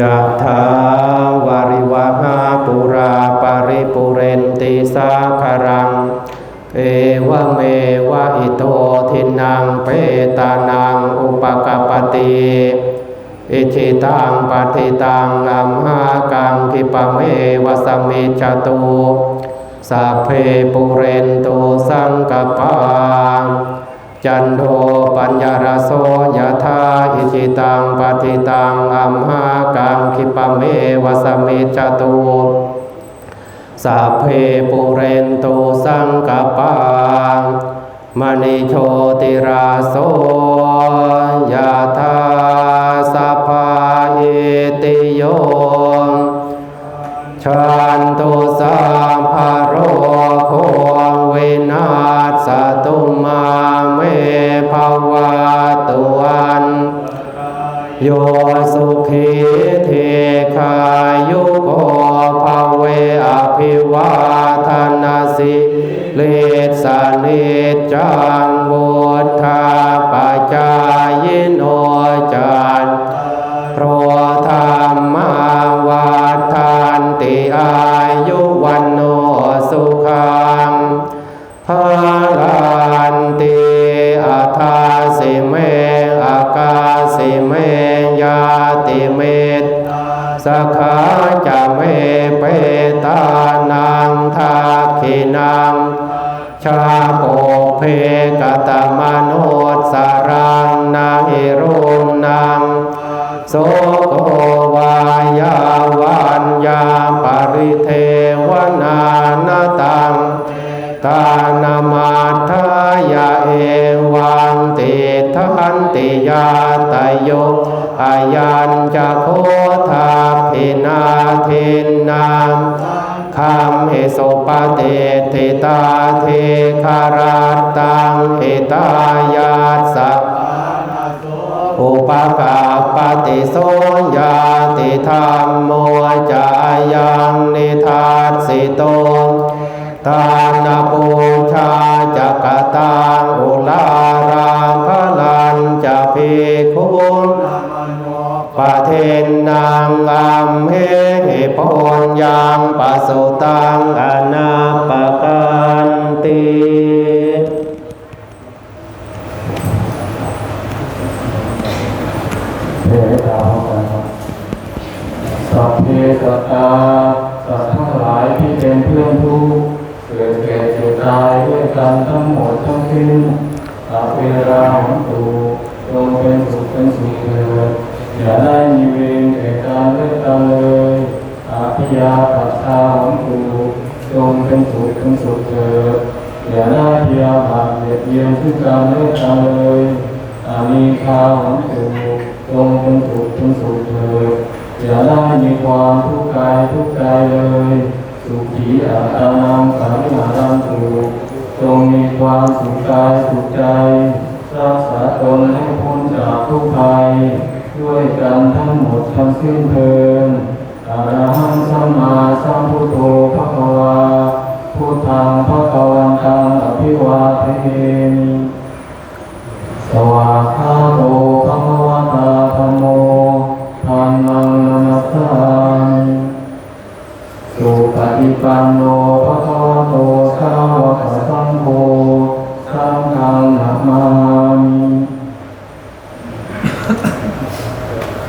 ยะถาวาริวหาปุราปาริปุเรนติสาคารัง เอวเมวะอิโตทินังเปตานังอุปกปปติอิชิตังปฏิตังอัมหากังคิปเมวะสมมิจจตุสัพเพปุเรนตุสังกปา จันโทปัญญารโสยธาอิจิตังปฏิตังอัมหากังคิปะเมวสมมิจตุสัพเพปุเรนตุสังกปามณิโชติราโส โยสุขีเทคายุโกภเวอภิวาทนาสิเลสนิจังวุธาปจายโนจันโรธรรมาวัฏานติอายุวันโนสุขังพาลั ยาติเมตสกขาจะเมเปตานังทาคินังชาโปเพกตมโนสารังนาหิรุนังโสโกวายาวันยาปริเทวนานาตังตานามาทายาเอวังติทันติยาตโย อายัญจะโคทาพินาทินนามคำเหโสปเตติตาเทคาราตังเอตายาสัพอุปกาปฏิโสยาติธรรมโมจายังนิทัสสิโตทานปูชาจักตังอุลารา ปะเทนนางอัมเหปนยังปะสุตังอนาปกันติเทตาสัพเพสตตาสัตว์ทั้งหลายที่เป็นเพื่อนทุกเกิดแก่เจ็บตายด้วยกันทั้งหมดทั้งสิ้นสัพเพราหันตุจงเป็นสุขเป็นสุขเถิด อย่าได้มีเวรแก่การเลิกกันเลยอาภิยาปัตตาหันตุจงเป็นสุขเป็นสุขเถิดอย่าได้พยาบาทเบียดเบียนซึ่งการเลิกกันเลยอามีคาหันตุจงเป็นสุขเป็นสุขเถิดอย่าได้มีความทุกข์กายทุกข์ใจเลย สุขีอาตานังสาริมารังตุจงมีความสุขกายสุขใจรักษาตนให้พ้นจากทุกข์ภัย ด้วยกันทั้งหมดทั้งสิ้นเทินอะระหังสัมมาสัมพุทโธภะคะวาพุทธังภะคะวันตังอภิวาเทมิ